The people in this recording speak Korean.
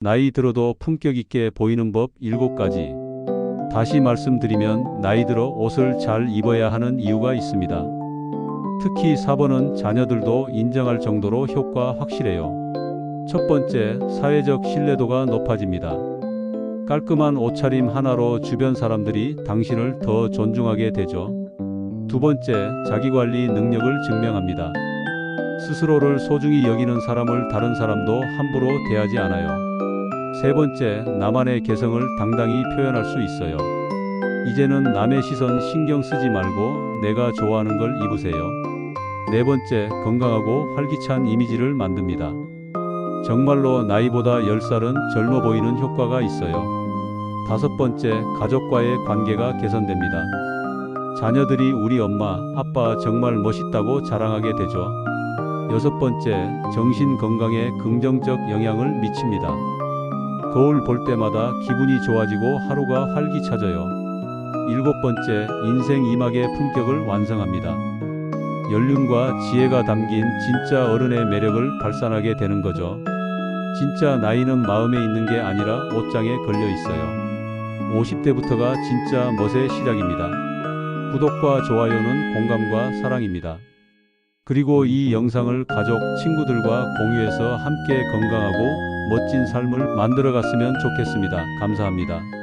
나이 들어도 품격 있게 보이는 법 7가지. 다시 말씀드리면 나이 들어 옷을 잘 입어야 하는 이유가 있습니다. 특히 4번은 자녀들도 인정할 정도로 효과 확실해요. 첫 번째, 사회적 신뢰도가 높아집니다. 깔끔한 옷차림 하나로 주변 사람들이 당신을 더 존중하게 되죠. 두 번째, 자기관리 능력을 증명합니다. 스스로를 소중히 여기는 사람을 다른 사람도 함부로 대하지 않아요. 세 번째, 나만의 개성을 당당히 표현할 수 있어요. 이제는 남의 시선 신경 쓰지 말고 내가 좋아하는 걸 입으세요. 네 번째, 건강하고 활기찬 이미지를 만듭니다. 정말로 나이보다 10살은 젊어 보이는 효과가 있어요. 다섯 번째, 가족과의 관계가 개선됩니다. 자녀들이 우리 엄마, 아빠 정말 멋있다고 자랑하게 되죠. 여섯 번째, 정신 건강에 긍정적 영향을 미칩니다. 거울 볼 때마다 기분이 좋아지고 하루가 활기차져요. 일곱 번째, 인생 이막의 품격을 완성합니다. 연륜과 지혜가 담긴 진짜 어른의 매력을 발산하게 되는 거죠. 진짜 나이는 마음에 있는 게 아니라 옷장에 걸려 있어요. 50대부터가 진짜 멋의 시작입니다. 구독과 좋아요는 공감과 사랑입니다. 그리고 이 영상을 가족, 친구들과 공유해서 함께 건강하고 멋진 삶을 만들어 갔으면 좋겠습니다. 감사합니다.